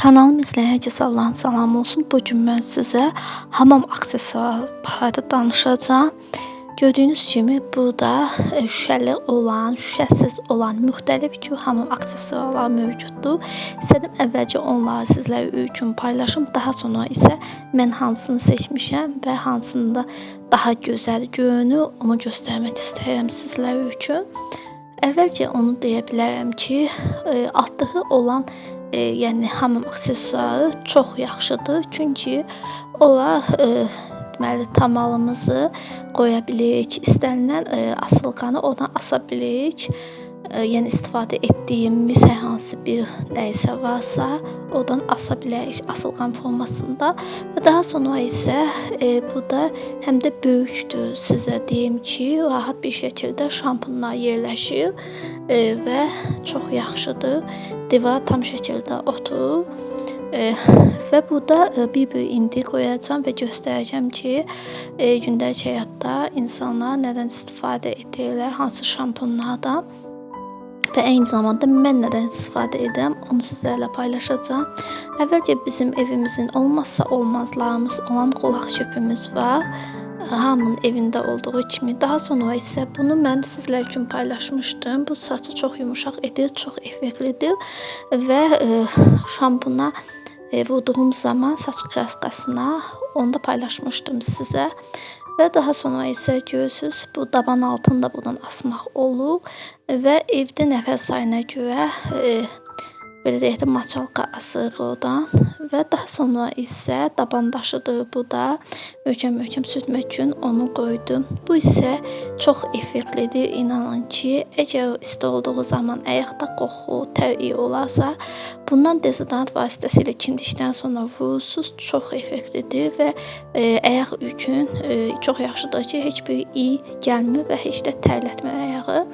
Hər kəsə Allahın salamı olsun. Bu gün mən sizə hamam aksesuarı barədə danışacağam. Gördüyünüz kimi burada e, şüşəli olan, şüşəsiz olan müxtəlif tür hamam aksesuarlar mövcuddur. İstədim əvvəlcə onları sizlər üçün paylaşım, daha sonra isə mən hansını seçmişəm və hansında daha gözəl görünür, onu göstərmək istəyirəm sizlər üçün. Əvvəlcə onu deyə bilərəm ki, e, altlığı olan e, yəni hamam aksesuarı çox yaxşıdır. Çünki ora e, deməli tamalımızı qoya bilirik. İstənilən e, asılqanı oradan asa bilirik yəni istifadə etdiyimiz hər hansı bir nəyisə varsa, oradan asa bilərik asılqan formasında və daha sonra isə e, bu da həm də böyükdür. Sizə deyim ki, rahat bir şəkildə şampunlar yerləşir e, və çox yaxşıdır. Divara tam şəkildə oturur. E, və burada bir-bir indi qoyacağam və göstərəcəm ki, e, gündəlik həyatda insanlar nədən istifadə edirlər, hansı şampunlardan və eyni zamanda mən nədən istifadə edirəm, onu sizlərlə paylaşacağam. Əvvəlcə bizim evimizin olmazsa olmazlarımız olan qolaq çöpümüz var. Hamının evində olduğu kimi. Daha sonra isə bunu mən sizlər üçün paylaşmışdım. Bu saçı çox yumşaq edir, çox effektlidir və e, şampuna e, vurduğum zaman saç kraskasına onu da paylaşmışdım sizə. Və daha sonra isə görürsüz, bu daban altında buradan asmaq olur və evdə nəfər sayına görə e, belə deyək də maçalka asırıq oradan və daha sonra isə daban daşıdır bu da. Möhkəm-möhkəm sürtmək üçün onu qoydum. Bu isə çox effektlidir. İnanın ki, əgər isti olduğu zaman ayaqda qoxu, tər iyi olarsa, bundan dezodorant vasitəsilə çimdikdən sonra vurursunuz. Çox effektlidir və e, ayaq üçün e, çox yaxşıdır ki, heç bir iyi gəlmir və heç də tərlətmir ayağı.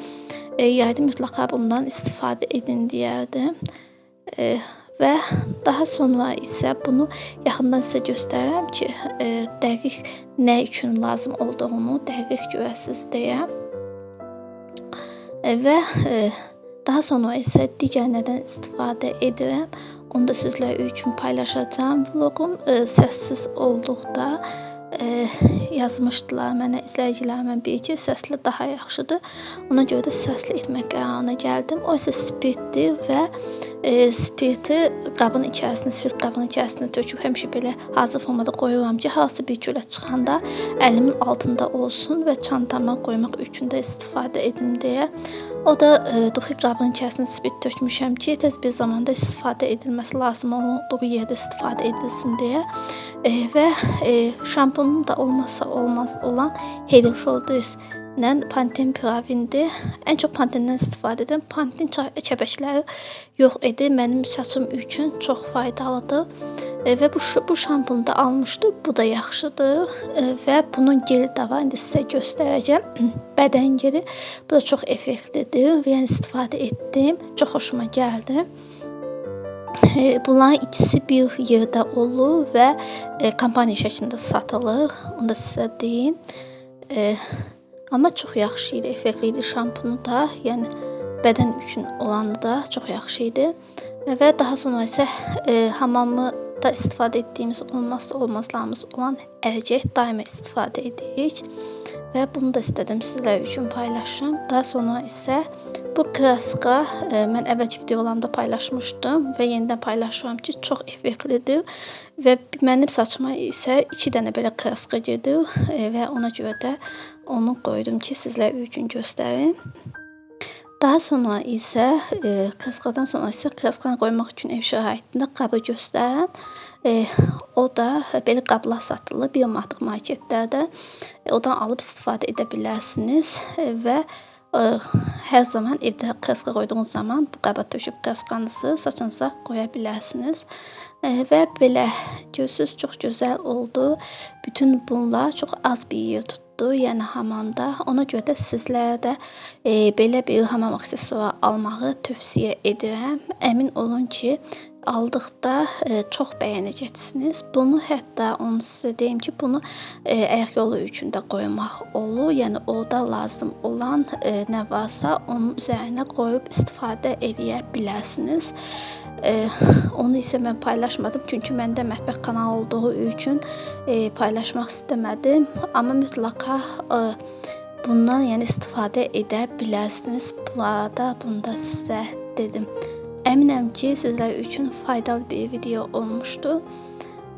E, yayda mütləqa bundan istifadə edin deyərdim. Və daha sonra isə bunu yaxından sizə göstərərəm ki, e, dəqiq nə üçün lazım olduğunu dəqiq görəsiz deyə. E, və e, daha sonra isə digər nədən istifadə edirəm, onu da sizlər üçün paylaşacağam. Vloqum səssiz olduqda e, yazmışdılar mənə izləyicilərimə bir ki, səsli daha yaxşıdır. Ona görə də səsli etmək qərarına gəldim. O isə spirtdir və e, spirti qabın içərisinə, spirt qabının içərisinə töküb həmişə belə hazır formada qoyuram ki, hansı bir gülə çıxanda əlimin altında olsun və çantama qoymaq üçün də istifadə edim deyə. O da e, duxi qabının içərisinə spirt tökmüşəm ki, tez bir zamanda istifadə edilməsi lazım olduğu yerdə istifadə edilsin deyə. E, və e, şampunun da olmazsa olmaz olan Head Shoulders ilə Pantene Pravin-dir. Ən çox Pantene-dən istifadə edirəm. Pantene kəpəkləri yox idi. Mənim saçım üçün çox faydalıdır. E, və bu bu şampunu da almışdım. Bu da yaxşıdır e, və bunun geli də var. İndi sizə göstərəcəm. Bədən geli. Bu da çox effektlidir yəni istifadə etdim. Çox xoşuma gəldi. E, bunların ikisi bir yerdə olur və kampaniya şəklində satılır. Onu da sizə deyim. Amma çox yaxşı idi, effektli şampunu da. Yəni bədən üçün olanı da çox yaxşı idi. Və daha sonra isə e, hamamı da istifadə etdiyimiz olmazsa olmazlarımız olan əlcək daima istifadə edirik və bunu da istədim sizlər üçün paylaşım. Daha sonra isə bu kraska e, mən əvvəlki videolarımda paylaşmışdım və yenidən paylaşıram ki, çox effektlidir və mənim saçıma isə 2 dənə belə kraska gedir e, və ona görə də onu qoydum ki, sizlər üçün göstərim. Daha sonra isə e, kaskadan sonra isə kaskanı qoymaq üçün ev şəraitində qabı göstərən e, o da belə qablar satılır bir manat marketlərdə. E, odan alıb istifadə edə bilərsiniz e, və e, hər zaman evdə kaska qoyduğunuz zaman bu qaba töküb kaskanızı saçınıza qoya bilərsiniz. E, və belə görürsüz çox gözəl oldu. Bütün bunlar çox az bir yer tutdu yoxdur, yəni hamamda. Ona görə də sizlərə də e, belə bir hamam aksesuarı almağı tövsiyə edirəm. Əmin olun ki, aldıqda e, çox bəyənəcəksiniz. Bunu hətta onu sizə deyim ki, bunu e, ayaq yolu üçün də qoymaq olur. Yəni orada lazım olan e, nə varsa onun üzərinə qoyub istifadə edə bilərsiniz. E, onu isə mən paylaşmadım, çünki məndə mətbəx kanalı olduğu üçün e, paylaşmaq istəmədim. Amma mütləqa e, bundan yəni istifadə edə bilərsiniz. Bu arada bunu da sizə dedim. Əminəm ki, sizlər üçün faydalı bir video olmuşdu.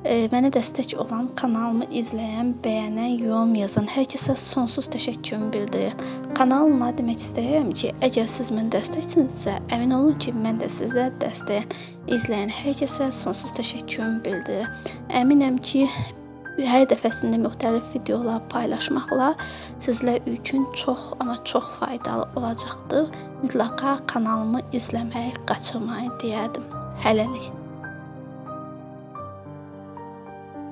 E, mənə dəstək olan, kanalımı izləyən, bəyənən, yorum yazan hər kəsə sonsuz təşəkkürümü bildirirəm. Kanalıma demək istəyirəm ki, əgər siz mənə dəstəksinizsə, əmin olun ki, mən də sizə dəstəyəm. İzləyən hər kəsə sonsuz təşəkkürümü bildirirəm. Əminəm ki, hər dəfəsində müxtəlif videolar paylaşmaqla sizlər üçün çox, amma çox faydalı olacaqdır. Mütləqa kanalımı izləməyi qaçırmayın deyərdim. Hələlik.